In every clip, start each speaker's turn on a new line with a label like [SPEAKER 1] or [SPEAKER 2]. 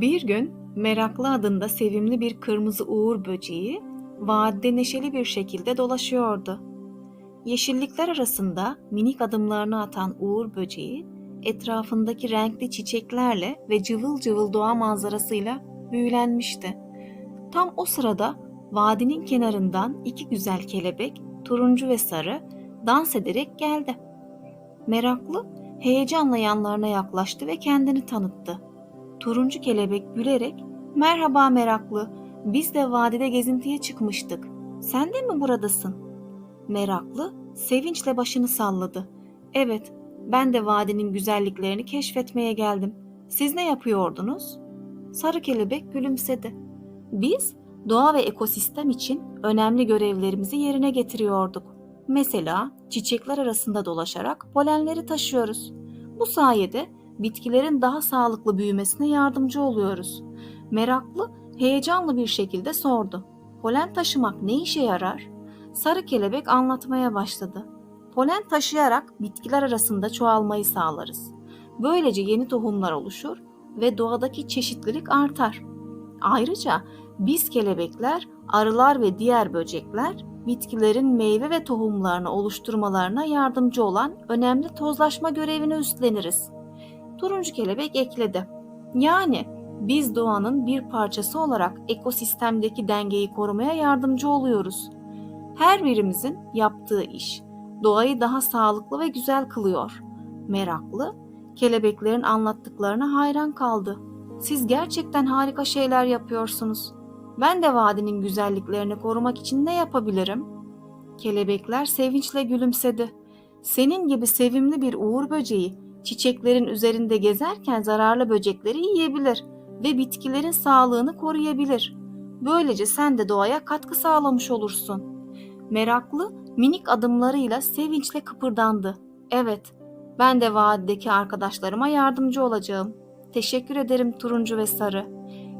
[SPEAKER 1] Bir gün Meraklı adında sevimli bir kırmızı uğur böceği vadide neşeli bir şekilde dolaşıyordu. Yeşillikler arasında minik adımlarını atan uğur böceği etrafındaki renkli çiçeklerle ve cıvıl cıvıl doğa manzarasıyla büyülenmişti. Tam o sırada vadinin kenarından iki güzel kelebek, turuncu ve sarı, dans ederek geldi. Meraklı heyecanla yanlarına yaklaştı ve kendini tanıttı. Turuncu kelebek gülerek "Merhaba meraklı. Biz de vadide gezintiye çıkmıştık. Sen de mi buradasın?" Meraklı sevinçle başını salladı. "Evet, ben de vadinin güzelliklerini keşfetmeye geldim. Siz ne yapıyordunuz?" Sarı kelebek gülümsedi. "Biz doğa ve ekosistem için önemli görevlerimizi yerine getiriyorduk. Mesela çiçekler arasında dolaşarak polenleri taşıyoruz. Bu sayede bitkilerin daha sağlıklı büyümesine yardımcı oluyoruz. Meraklı, heyecanlı bir şekilde sordu. Polen taşımak ne işe yarar? Sarı kelebek anlatmaya başladı. Polen taşıyarak bitkiler arasında çoğalmayı sağlarız. Böylece yeni tohumlar oluşur ve doğadaki çeşitlilik artar. Ayrıca biz kelebekler, arılar ve diğer böcekler bitkilerin meyve ve tohumlarını oluşturmalarına yardımcı olan önemli tozlaşma görevini üstleniriz. Turuncu kelebek ekledi. Yani biz doğanın bir parçası olarak ekosistemdeki dengeyi korumaya yardımcı oluyoruz. Her birimizin yaptığı iş doğayı daha sağlıklı ve güzel kılıyor. Meraklı, kelebeklerin anlattıklarına hayran kaldı. Siz gerçekten harika şeyler yapıyorsunuz. Ben de vadinin güzelliklerini korumak için ne yapabilirim? Kelebekler sevinçle gülümsedi. Senin gibi sevimli bir uğur böceği çiçeklerin üzerinde gezerken zararlı böcekleri yiyebilir ve bitkilerin sağlığını koruyabilir. Böylece sen de doğaya katkı sağlamış olursun. Meraklı minik adımlarıyla sevinçle kıpırdandı. Evet, ben de vadideki arkadaşlarıma yardımcı olacağım. Teşekkür ederim turuncu ve sarı.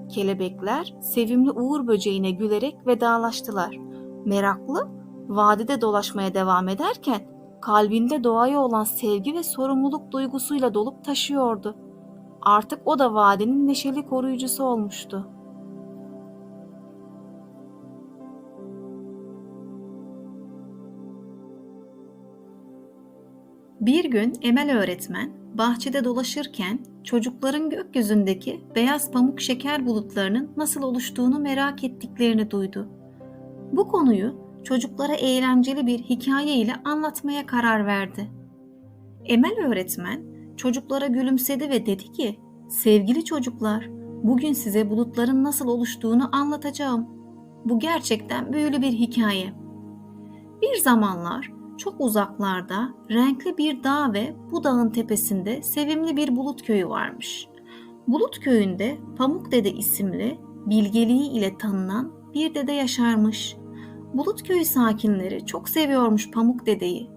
[SPEAKER 1] Kelebekler sevimli uğur böceğine gülerek vedalaştılar. Meraklı vadide dolaşmaya devam ederken kalbinde doğaya olan sevgi ve sorumluluk duygusuyla dolup taşıyordu. Artık o da vadinin neşeli koruyucusu olmuştu. Bir gün Emel öğretmen bahçede dolaşırken çocukların gökyüzündeki beyaz pamuk şeker bulutlarının nasıl oluştuğunu merak ettiklerini duydu. Bu konuyu çocuklara eğlenceli bir hikaye ile anlatmaya karar verdi. Emel öğretmen çocuklara gülümsedi ve dedi ki, "Sevgili çocuklar, bugün size bulutların nasıl oluştuğunu anlatacağım. Bu gerçekten büyülü bir hikaye." Bir zamanlar çok uzaklarda renkli bir dağ ve bu dağın tepesinde sevimli bir bulut köyü varmış. Bulut köyünde Pamuk Dede isimli bilgeliği ile tanınan bir dede yaşarmış. Bulut köyü sakinleri çok seviyormuş Pamuk Dede'yi.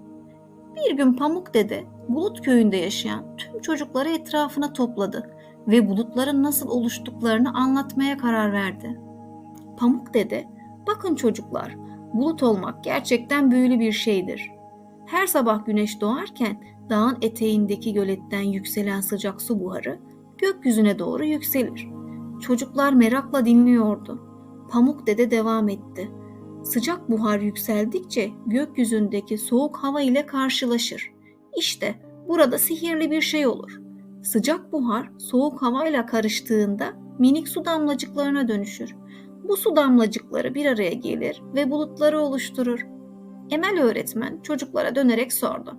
[SPEAKER 1] Bir gün Pamuk Dede Bulut köyünde yaşayan tüm çocukları etrafına topladı ve bulutların nasıl oluştuklarını anlatmaya karar verdi. Pamuk Dede, bakın çocuklar, bulut olmak gerçekten büyülü bir şeydir. Her sabah güneş doğarken dağın eteğindeki göletten yükselen sıcak su buharı gökyüzüne doğru yükselir. Çocuklar merakla dinliyordu. Pamuk Dede devam etti. Sıcak buhar yükseldikçe gökyüzündeki soğuk hava ile karşılaşır. İşte burada sihirli bir şey olur. Sıcak buhar soğuk havayla karıştığında minik su damlacıklarına dönüşür. Bu su damlacıkları bir araya gelir ve bulutları oluşturur. Emel öğretmen çocuklara dönerek sordu.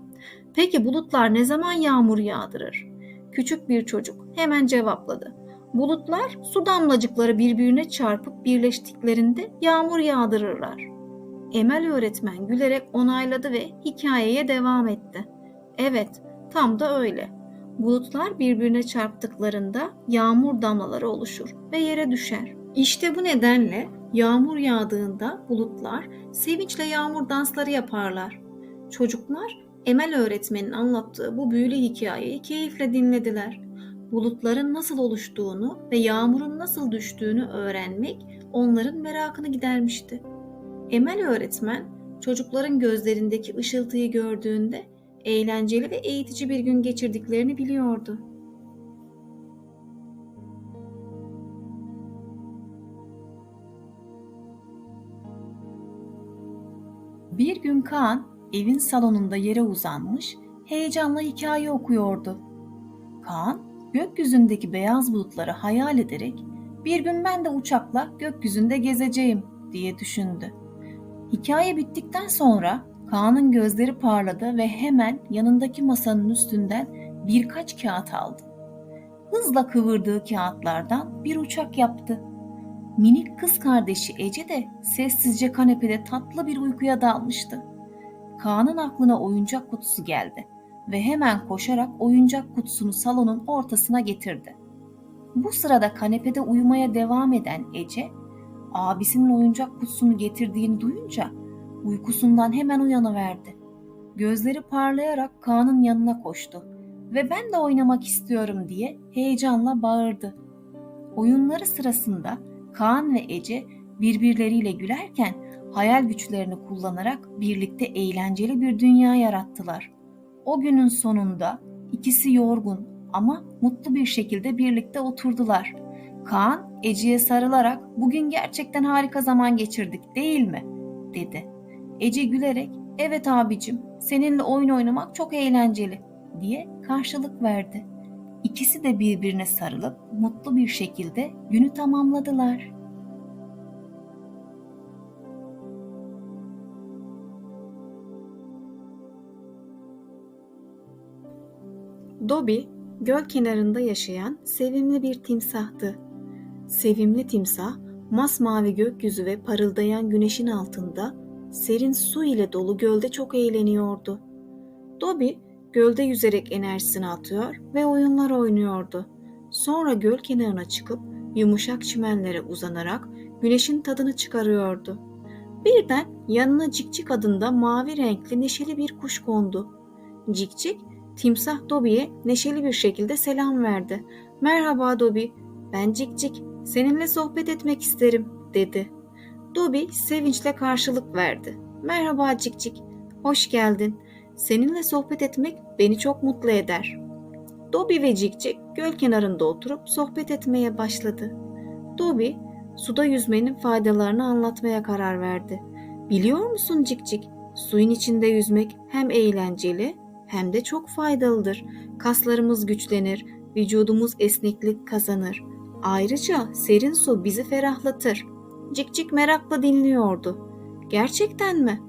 [SPEAKER 1] Peki bulutlar ne zaman yağmur yağdırır? Küçük bir çocuk hemen cevapladı. Bulutlar su damlacıkları birbirine çarpıp birleştiklerinde yağmur yağdırırlar. Emel öğretmen gülerek onayladı ve hikayeye devam etti. Evet, tam da öyle. Bulutlar birbirine çarptıklarında yağmur damlaları oluşur ve yere düşer. İşte bu nedenle yağmur yağdığında bulutlar sevinçle yağmur dansları yaparlar. Çocuklar Emel öğretmenin anlattığı bu büyülü hikayeyi keyifle dinlediler bulutların nasıl oluştuğunu ve yağmurun nasıl düştüğünü öğrenmek onların merakını gidermişti. Emel öğretmen çocukların gözlerindeki ışıltıyı gördüğünde eğlenceli ve eğitici bir gün geçirdiklerini biliyordu. Bir gün Kaan evin salonunda yere uzanmış, heyecanla hikaye okuyordu. Kaan gökyüzündeki beyaz bulutları hayal ederek bir gün ben de uçakla gökyüzünde gezeceğim diye düşündü. Hikaye bittikten sonra Kaan'ın gözleri parladı ve hemen yanındaki masanın üstünden birkaç kağıt aldı. Hızla kıvırdığı kağıtlardan bir uçak yaptı. Minik kız kardeşi Ece de sessizce kanepede tatlı bir uykuya dalmıştı. Kaan'ın aklına oyuncak kutusu geldi ve hemen koşarak oyuncak kutusunu salonun ortasına getirdi. Bu sırada kanepede uyumaya devam eden Ece, abisinin oyuncak kutusunu getirdiğini duyunca uykusundan hemen uyanıverdi. Gözleri parlayarak Kaan'ın yanına koştu ve ben de oynamak istiyorum diye heyecanla bağırdı. Oyunları sırasında Kaan ve Ece birbirleriyle gülerken hayal güçlerini kullanarak birlikte eğlenceli bir dünya yarattılar. O günün sonunda ikisi yorgun ama mutlu bir şekilde birlikte oturdular. Kaan Ece'ye sarılarak bugün gerçekten harika zaman geçirdik değil mi? dedi. Ece gülerek evet abicim seninle oyun oynamak çok eğlenceli diye karşılık verdi. İkisi de birbirine sarılıp mutlu bir şekilde günü tamamladılar. Dobby, göl kenarında yaşayan sevimli bir timsahtı. Sevimli timsah, masmavi gökyüzü ve parıldayan güneşin altında serin su ile dolu gölde çok eğleniyordu. Dobby, gölde yüzerek enerjisini atıyor ve oyunlar oynuyordu. Sonra göl kenarına çıkıp yumuşak çimenlere uzanarak güneşin tadını çıkarıyordu. Birden yanına Cikcik adında mavi renkli neşeli bir kuş kondu. Cikcik Timsah Dobby'ye neşeli bir şekilde selam verdi. Merhaba Dobby, ben Cikcik, seninle sohbet etmek isterim, dedi. Dobby sevinçle karşılık verdi. Merhaba Cikcik, hoş geldin. Seninle sohbet etmek beni çok mutlu eder. Dobby ve Cikcik göl kenarında oturup sohbet etmeye başladı. Dobby, suda yüzmenin faydalarını anlatmaya karar verdi. Biliyor musun Cikcik, suyun içinde yüzmek hem eğlenceli hem de çok faydalıdır. Kaslarımız güçlenir, vücudumuz esneklik kazanır. Ayrıca serin su bizi ferahlatır. Cikcik merakla dinliyordu. Gerçekten mi?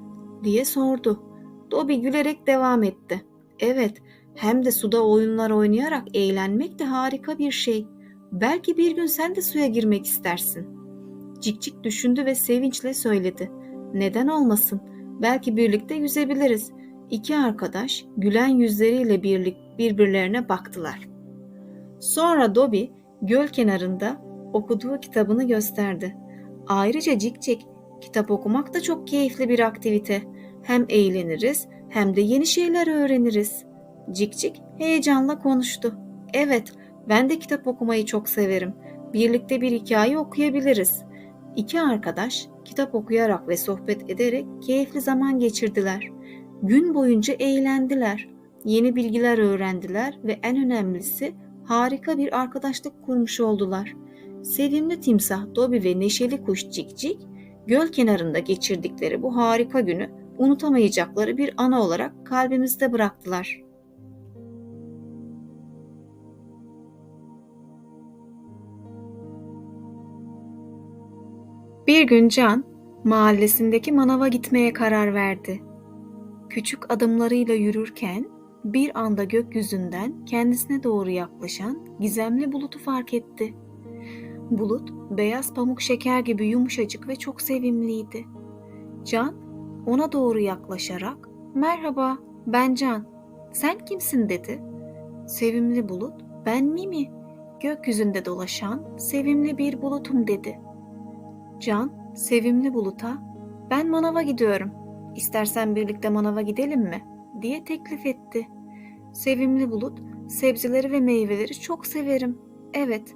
[SPEAKER 1] diye sordu. Dobby gülerek devam etti. Evet, hem de suda oyunlar oynayarak eğlenmek de harika bir şey. Belki bir gün sen de suya girmek istersin. Cikcik düşündü ve sevinçle söyledi. Neden olmasın? Belki birlikte yüzebiliriz. İki arkadaş gülen yüzleriyle birlik birbirlerine baktılar. Sonra Dobby göl kenarında okuduğu kitabını gösterdi. Ayrıca Cikcik, kitap okumak da çok keyifli bir aktivite. Hem eğleniriz hem de yeni şeyler öğreniriz. Cikcik heyecanla konuştu. Evet, ben de kitap okumayı çok severim. Birlikte bir hikaye okuyabiliriz. İki arkadaş kitap okuyarak ve sohbet ederek keyifli zaman geçirdiler. Gün boyunca eğlendiler. Yeni bilgiler öğrendiler ve en önemlisi harika bir arkadaşlık kurmuş oldular. Sevimli timsah Dobby ve neşeli kuş Cikcik göl kenarında geçirdikleri bu harika günü unutamayacakları bir ana olarak kalbimizde bıraktılar. Bir gün Can mahallesindeki manava gitmeye karar verdi. Küçük adımlarıyla yürürken bir anda gökyüzünden kendisine doğru yaklaşan gizemli bulutu fark etti. Bulut beyaz pamuk şeker gibi yumuşacık ve çok sevimliydi. Can ona doğru yaklaşarak "Merhaba, ben Can. Sen kimsin?" dedi. Sevimli bulut "Ben Mimi. Gökyüzünde dolaşan sevimli bir bulutum." dedi. Can sevimli buluta "Ben manava gidiyorum. İstersen birlikte manava gidelim mi?" diye teklif etti. Sevimli bulut sebzeleri ve meyveleri çok severim. Evet,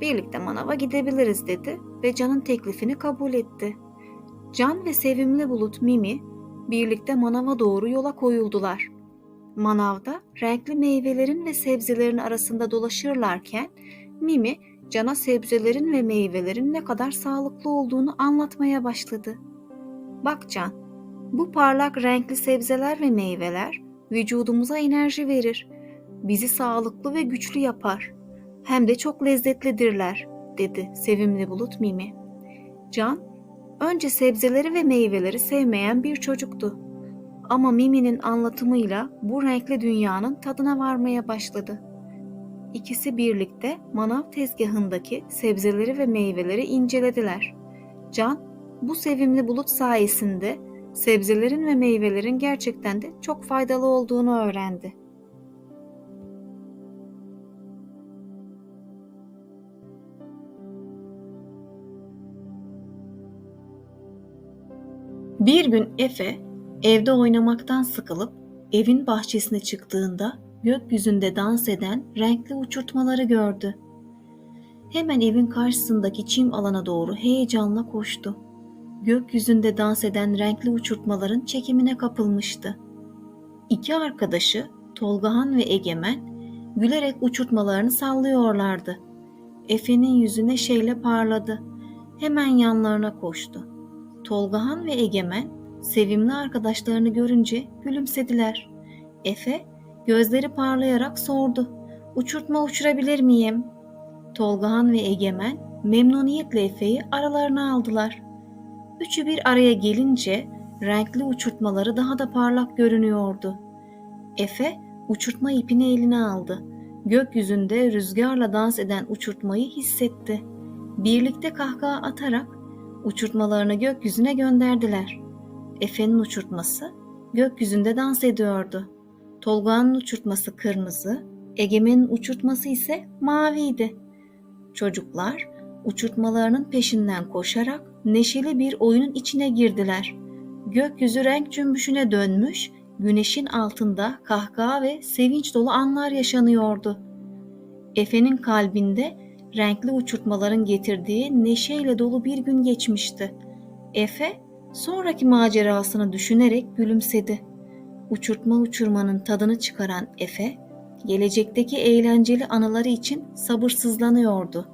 [SPEAKER 1] birlikte manava gidebiliriz dedi ve Can'ın teklifini kabul etti. Can ve sevimli bulut Mimi birlikte manava doğru yola koyuldular. Manavda renkli meyvelerin ve sebzelerin arasında dolaşırlarken Mimi Can'a sebzelerin ve meyvelerin ne kadar sağlıklı olduğunu anlatmaya başladı. Bak Can, Bu parlak renkli sebzeler ve meyveler vücudumuza enerji verir. Bizi sağlıklı ve güçlü yapar. Hem de çok lezzetlidirler, dedi sevimli bulut Mimi. Can, önce sebzeleri ve meyveleri sevmeyen bir çocuktu. Ama Mimi'nin anlatımıyla bu renkli dünyanın tadına varmaya başladı. İkisi birlikte manav tezgahındaki sebzeleri ve meyveleri incelediler. Can, bu sevimli bulut sayesinde sebzelerin ve meyvelerin gerçekten de çok faydalı olduğunu öğrendi. Bir gün Efe evde oynamaktan sıkılıp evin bahçesine çıktığında gökyüzünde dans eden renkli uçurtmaları gördü. Hemen evin karşısındaki çim alana doğru heyecanla koştu. Gökyüzünde dans eden renkli uçurtmaların çekimine kapılmıştı. İki arkadaşı Tolgahan ve Egemen gülerek uçurtmalarını sallıyorlardı. Efe'nin yüzü neşeyle parladı. Hemen yanlarına koştu. Tolgahan ve Egemen sevimli arkadaşlarını görünce gülümsediler. Efe gözleri parlayarak sordu. Uçurtma uçurabilir miyim? Tolgahan ve Egemen memnuniyetle Efe'yi aralarına aldılar. Üçü bir araya gelince renkli uçurtmaları daha da parlak görünüyordu. Efe uçurtma ipini eline aldı. Gökyüzünde rüzgarla dans eden uçurtmayı hissetti. Birlikte kahkaha atarak uçurtmalarını gökyüzüne gönderdiler. Efe'nin uçurtması gökyüzünde dans ediyordu. Tolga'nın uçurtması kırmızı, Egemen'in uçurtması ise maviydi. Çocuklar uçurtmalarının peşinden koşarak neşeli bir oyunun içine girdiler. Gökyüzü renk cümbüşüne dönmüş, güneşin altında kahkaha ve sevinç dolu anlar yaşanıyordu. Efe'nin kalbinde renkli uçurtmaların getirdiği neşeyle dolu bir gün geçmişti. Efe sonraki macerasını düşünerek gülümsedi. Uçurtma uçurmanın tadını çıkaran Efe, gelecekteki eğlenceli anıları için sabırsızlanıyordu.